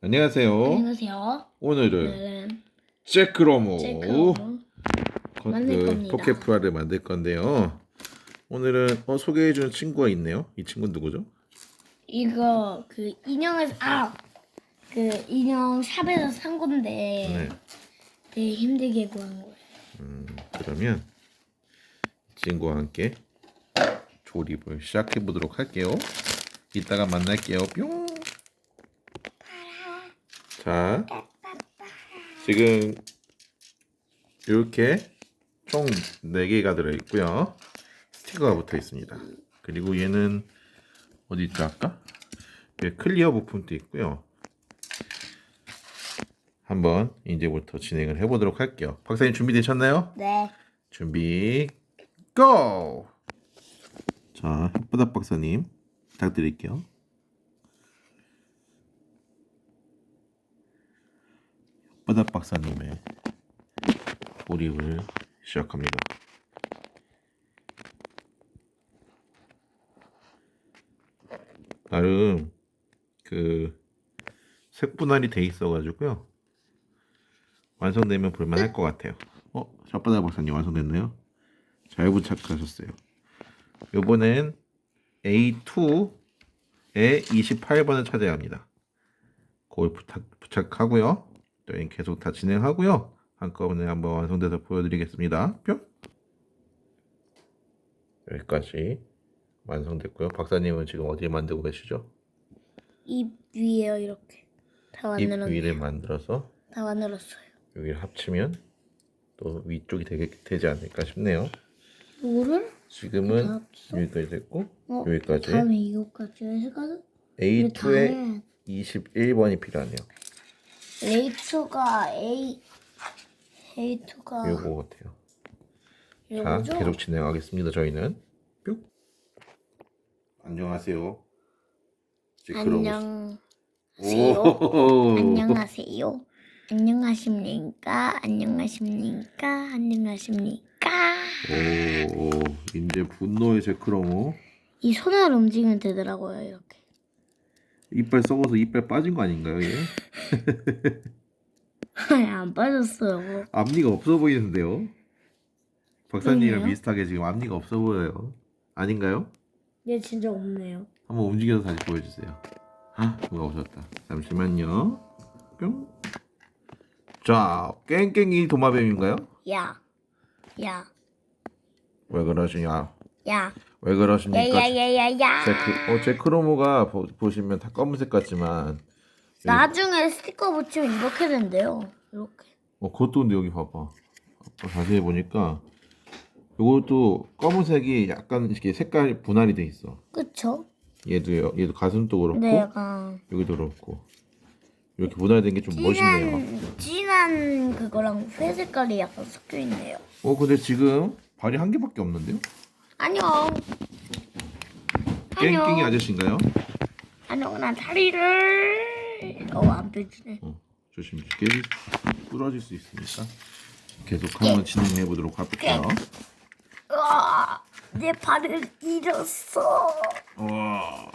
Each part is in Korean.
안녕하세요. 안녕하세요. 오늘은 오늘은 잭크로모 체크로 만들 그 겁니다. 포켓프라를 만들 건데요. 오늘은 어, 소개해주는 친구가 있네요. 이 친구 는 누구죠? 이거 그 인형에서 아그 인형 샵에서 산 건데 네. 되게 힘들게 구한 거예요. 음, 그러면 이 친구와 함께 조립을 시작해 보도록 할게요. 이따가 만날게요. 뿅. 자, 지금 이렇게 총 4개가 들어있고요. 스티커가 붙어 있습니다. 그리고 얘는 어디 있죠 아까? 여기 클리어 부품도 있고요. 한번 이제부터 진행을 해보도록 할게요. 박사님 준비되셨나요? 네. 준비 고! 자, 혓바닥 박사님 부탁드릴게요. 바닥 박사님의 조립을 시작합니다. 나름 그 색분할이 돼 있어가지고요. 완성되면 볼만할 것 같아요. 어, 혓바닥 박사님 완성됐나요? 잘 부착하셨어요. 요번엔 A2에 28번을 찾아야 합니다. 그걸 부착, 부착하고요. 저희는 계속 다 진행하고요. 한꺼번에 한번 완성돼서 보여드리겠습니다. 뿅! 여기까지 완성됐고요. 박사님은 지금 어디에 만들고 계시죠? 입 위에요 이렇게 다 입 만들었 위를 만들어서 다 만들었어요. 여기를 합치면 또 위쪽이 되게, 되지 않을까 싶네요. 이거를 지금은 다? 여기까지 됐고 어, 여기까지 다음에 이거까지 해가지고 A2에 21번이 필요하네요. A2가 A A2가 요거 같아요. 자, 요거죠? 계속 진행하겠습니다. 저희는 뿅. 안녕하세요. 지크로우. 안녕하세요. 오. 안녕하세요. 안녕하십니까? 안녕하십니까? 안녕하십니까? 오, 이제 분노의 제크로모. 이 손을 움직이면 되더라고요, 이렇게. 이빨 썩어서 이빨 빠진 거 아닌가요, 얘? 아니, 안 빠졌어요. 앞니가 없어 보이는데요? 박사님이랑 그러네요. 비슷하게 지금 앞니가 없어 보여요. 아닌가요? 얘 진짜 없네요. 한번 움직여서 다시 보여주세요. 아, 뭐가 오셨다. 잠시만요. 뿅. 자, 깽깽이 도마뱀인가요? 야, 야, 왜 그러시냐? 야, 왜 그러십니까? 야야야야야. 제크, 어, 제 크로모가 보, 보시면 다 검은색 같지만 나중에 스티커 붙이면 이렇게 된대요. 이렇게. 어, 그것도 근데 여기 봐봐. 어, 자세히 보니까 이것도 검은색이 약간 이렇게 색깔 분할이 돼 있어. 그쵸? 얘도요. 얘도 가슴도 그렇고 근데 약간 여기도 그렇고 이렇게 분할된 게 좀 멋있네요. 진한, 진한 그거랑 회 색깔이 약간 섞여 있네요. 어, 근데 지금 발이 한 개밖에 없는데요? 안녕. 깽깽이 안녕. 아저씨인가요? 안녕, 난 다리를. 어, 안 빼주네. 어, 조심 깨질 부러질 수 있으니까 계속 한번 진행해 보도록 할게요. 으아, 내 발을 잃었어. 어,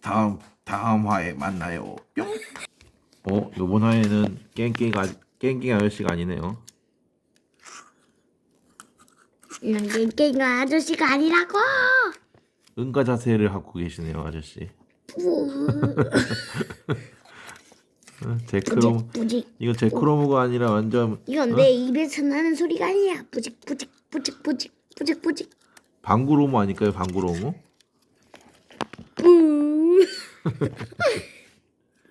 다음 다음 화에 만나요. 뿅. 어, 요번 화에는 깽깽이가 깽깽이 아저씨가 아니네요. 난 깽깽이 아저씨가 아니라고. 응가 자세를 하고 계시네요, 아저씨. 어, 제크롬 뿌직. 이거 제크로모가 아니라 완전 이건 내 입에서 나는 소리가 아니야. 뿌직 뿌직 뿌직 뿌직 뿌직 뿌직. 방구로모 아닐까요, 방구로모? 뿌.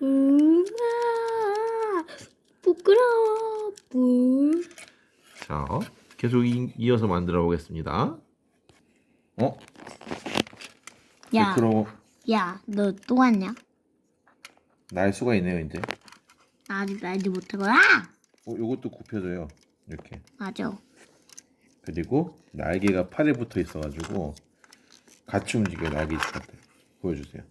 우와. 부끄러워. 뿌. 자, 계속 이, 이어서 만들어 보겠습니다. 어? 야, 제크로모 야, 너 또 왔냐? 날 수가 있네요, 이제. 나 아직 날지 못하고. 아! 어, 요것도 굽혀져요. 이렇게. 맞아. 그리고 날개가 팔에 붙어 있어가지고 같이 움직여 날개 같아. 보여주세요.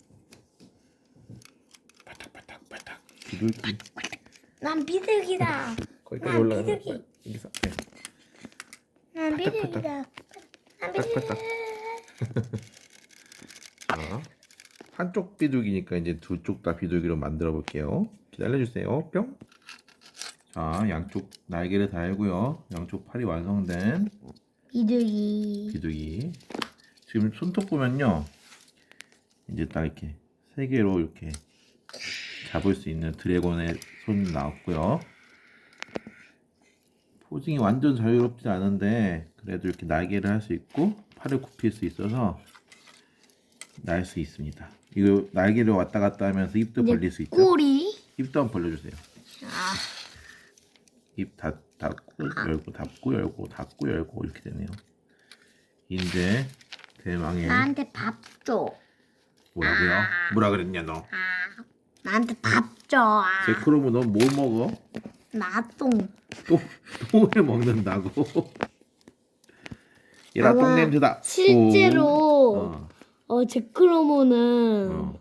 바닥바닥 바닥. 비둘기. 난 비둘기다. 거기까지 난 올라가. 비둘기. 여기서. 네. 난 바닥, 비둘기다. 난 바닥, 비둘기. 바닥. 자, 한쪽 비둘기니까 이제 두 쪽 다 비둘기로 만들어 볼게요. 기다려주세요. 뿅. 자, 양쪽 날개를 달고요. 양쪽 팔이 완성된 비둘기. 비둘기. 지금 손톱 보면요. 이제 딱 이렇게 세 개로 이렇게 잡을 수 있는 드래곤의 손이 나왔고요. 포징이 완전 자유롭지 않은데 그래도 이렇게 날개를 할 수 있고 팔을 굽힐 수 있어서 날 수 있습니다. 이거 날개를 왔다 갔다 하면서 입도 벌릴 수 있죠. 꼬리. 입도 한번 벌려주세요. 아, 입 닫, 닫고 열고 닫고 열고 닫고 열고 이렇게 되네요. 이제 대망의 나한테 밥 줘. 뭐라고요? 뭐라 그랬냐 너? 아, 나한테 밥 줘. 아, 제크로브 넌뭘 먹어? 나 똥. 똥, 똥을 먹는다고? 얘라 똥 아마 냄새다. 실제로 어, 어 제크로모는 어,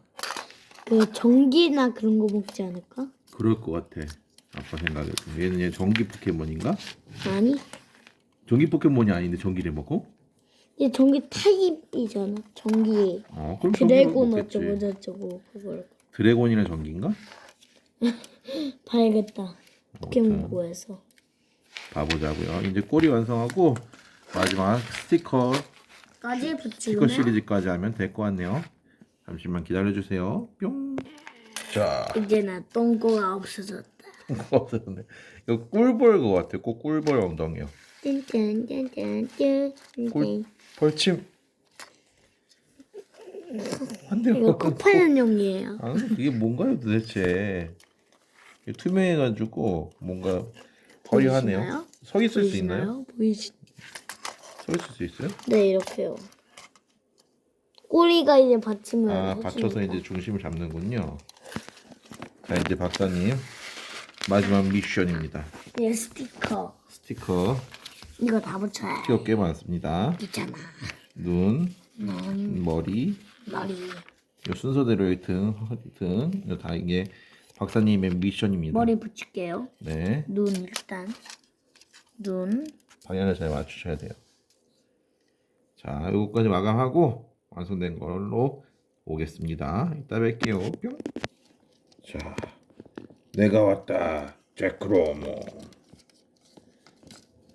그 전기나 그런 거 먹지 않을까? 그럴 것 같아. 아빠 생각에도 얘는 얘 전기 포켓몬인가? 아니, 전기 포켓몬이 아닌데 전기를 먹고? 얘 전기 타입이잖아. 전기 어, 그럼 전기를 드래곤 먹겠지. 어쩌고 저쩌고 그걸 드래곤이랑 전기인가? 봐야겠다. 포켓몬고에서. 봐보자고요. 이제 꼬리 완성하고 마지막 스티커 까지 스티커 붙이면 시리즈까지 하면 될 것 같네요. 잠시만 기다려주세요. 뿅. 자, 이제 나 똥꼬가 없어졌다. 없었는데 이거 꿀벌 것 같아. 꼭 꿀벌 엉덩이요. 짠짠짠짠짠. 꿀 벌침. 안 돼요. 이거 코파는 용이에요. 아, 이게 뭔가요 도대체? 이게 투명해가지고 뭔가 허리하네요. 보이시나요? 서 있을 수 있나요? 보이시나요? 보이시? 서 있을 수 있어요? 네 이렇게요. 꼬리가 이제 받침을 아, 해주니까. 받쳐서 이제 중심을 잡는군요. 자, 이제 박사님 마지막 미션입니다. 예 스티커 스티커 이거 다 붙여야 스티커 꽤 많습니다. 있잖아. 눈, 눈, 머리, 머리, 요 순서대로 등, 허리 등, 이거 다 이게 박사님의 미션입니다. 머리 붙일게요. 네, 눈 일단 눈. 방향을 잘 맞추셔야 돼요. 자, 요거까지 마감하고 완성된 걸로 오겠습니다. 이따 뵐게요. 뿅. 자, 내가 왔다. 제크로모.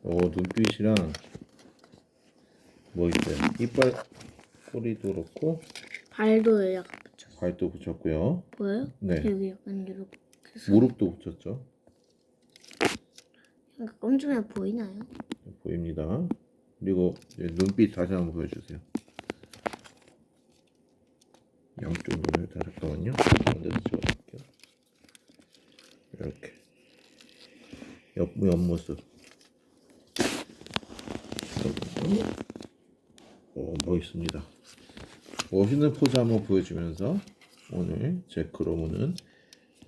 오, 눈빛이랑 뭐 있어요? 이빨, 꼬리도 그렇고 발도 약간. 발도 붙였고요. 보여요? 네. 여기 약간 이렇게 해서 무릎도 붙였죠. 약간 꼼짝이 보이나요? 보입니다. 그리고 이제 눈빛 다시 한번 보여주세요. 양쪽 눈을 다 잠깐만요. 가운데서 찍어볼게요. 이렇게 옆 옆모습. 오 멋있습니다. 멋있는 포즈 한번 보여주면서 오늘 제 크로무는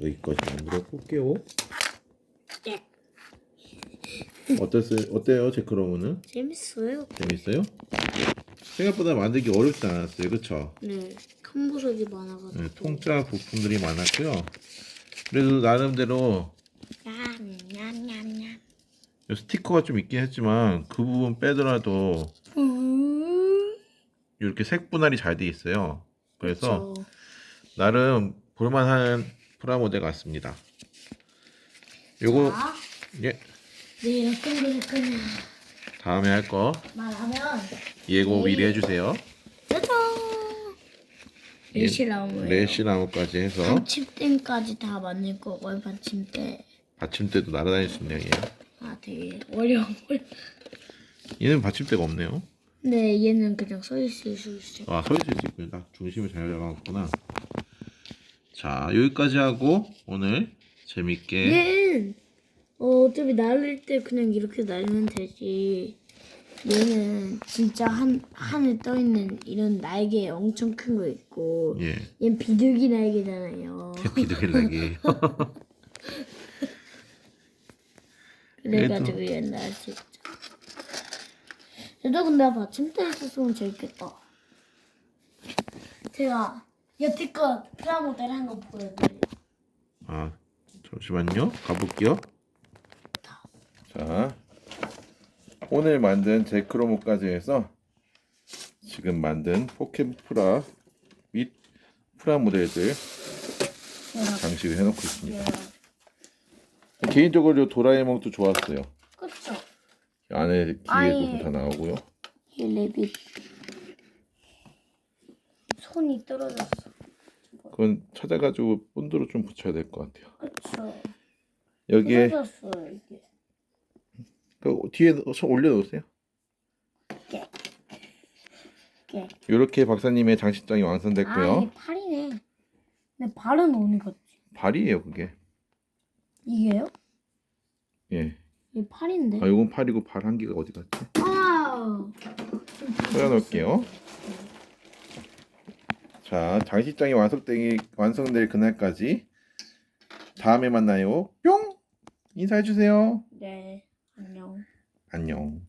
여기까지 만들어 볼게요. 예. 어땠어요? 어때요, 제 크로무는? 재밌어요. 재밌어요? 생각보다 만들기 어렵지 않았어요, 그쵸? 네. 큰 부석이 많아가지고. 네, 통짜 부품들이 많았고요. 그래도 나름대로 냠냠냠냠. 스티커가 좀 있긴 했지만 그 부분 빼더라도 음. 이렇게 색 분할이 잘 돼 있어요. 그래서 저 나름 볼만한 프라모델 같습니다. 요거 자, 예 네 이렇게 이렇게 다음에 할 거 말하면 예고 미리 해주세요. 짜잔. 레시나무예요. 레시 나무까지 해서 받침대까지 다 만들 거고요. 받침대. 받침대도 날아다닐 수 있네요. 얘. 아 되게 어려워. 얘는 받침대가 없네요. 네 얘는 그냥 서 있을 수 있어요. 아, 서 있을 수 있군요. 딱 중심을 잘 잡아놨구나. 자, 여기까지 하고 오늘 재밌게 얘는 어, 어차피 날릴 때 그냥 이렇게 날리면 되지. 얘는 진짜 한 하늘 떠 있는 이런 날개 엄청 큰 거 있고 예, 얘는 비둘기 날개잖아요. 비둘기라기. 그래가지고 얘는 날수 있죠. 얘도 근데 받침대 있었으면 재밌겠다. 제가 여태껏 프라모델 한 거 보여드릴게요. 아, 잠시만요. 가볼게요. 자, 오늘 만든 제크로모까지 해서 지금 만든 포켓프라 및 프라모델들 이렇게. 장식을 해놓고 있습니다. 개인적으로 이 도라에몽도 좋았어요. 안에 기계도 아예. 다 나오고요. 이 레빗 손이 떨어졌어. 그건 찾아가지고 본드로 좀 붙여야 될 것 같아요. 그쵸? 여기에 떨어졌어 이게. 그 뒤에 손 올려놓으세요. 이게. 이렇게 박사님의 장식장이 완성됐고요. 아 이게 팔이네. 근데 발은 어디 갔지? 발이에요, 그게. 이게요? 예. 이 팔인데. 아, 이건 팔이고 발 한 개가 어디 갔지? 아. 뿌려놓을게요. 자, 장식장이 완성되기 완성될 그날까지 다음에 만나요. 뿅! 인사해 주세요. 네. 안녕. 안녕.